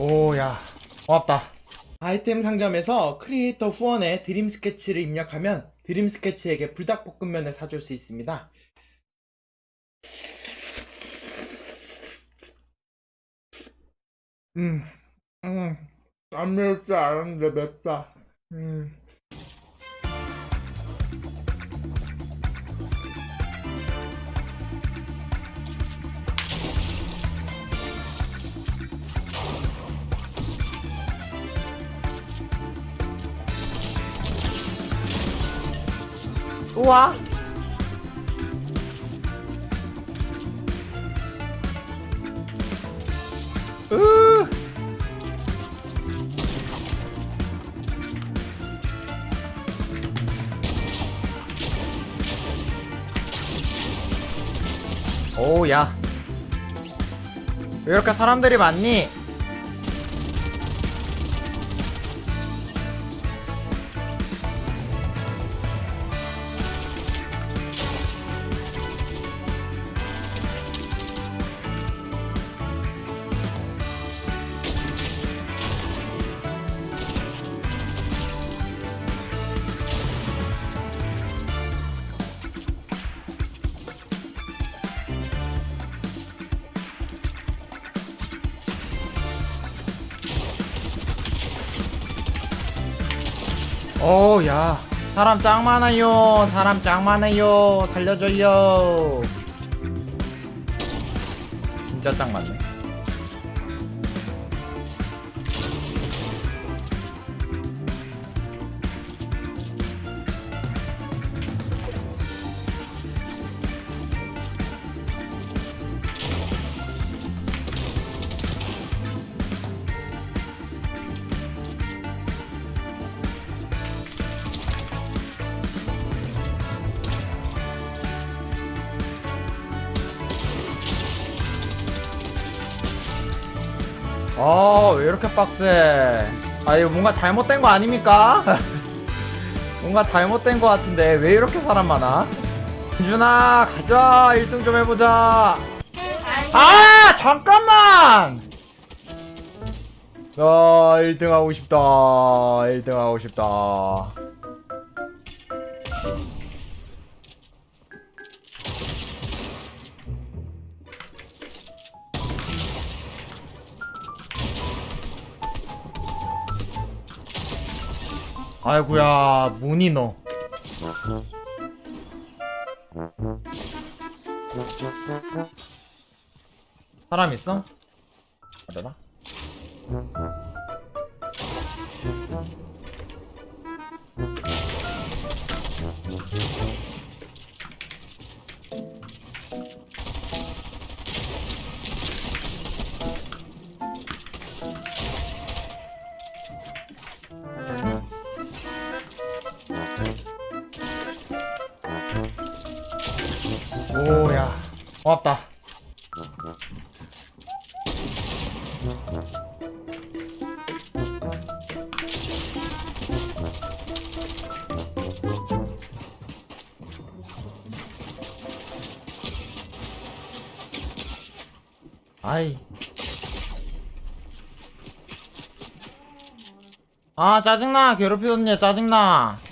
오야 고맙다. 아이템 상점에서 크리에이터 후원에 드림 스케치를 입력하면 드림 스케치에게 불닭볶음면을 사줄 수 있습니다. 음, 음, 안 매울 줄 알았는데 맵다. 음. 우와. 으. 오야. 왜 이렇게 사람들이 많니? 오야. 사람 짱 많아요. 사람 짱 많아요. 살려줘요. 진짜 짱 많네 어왜 이렇게 빡세? 아 이거 뭔가 잘못된 거 아닙니까? 뭔가 잘못된 거 같은데 왜 이렇게 사람 많아? 준준아 가자. 1등 좀 해보자. 아 잠깐만! 아 1등 하고 싶다. 1등 하고 싶다 아이구야 문이 너 사람 있어? 어려나? 고맙다. 아이. 아 짜증나. 괴롭히던니 짜증나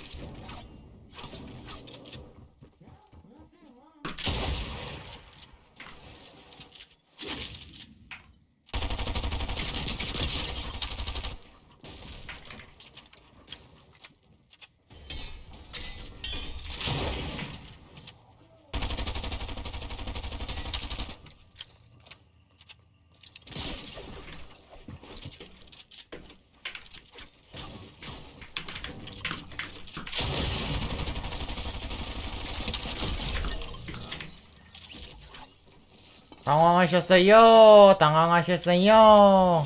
당황하셨어요. 당황하셨어요.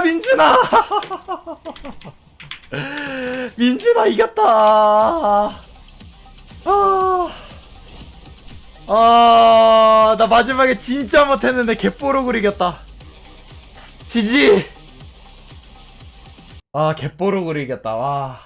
민준아! 민준아 이겼다! 아, 아, 나 마지막에 진짜 못했는데 개뽀록을 이겼다. 지지! 아 개뽀록을 이겼다. 와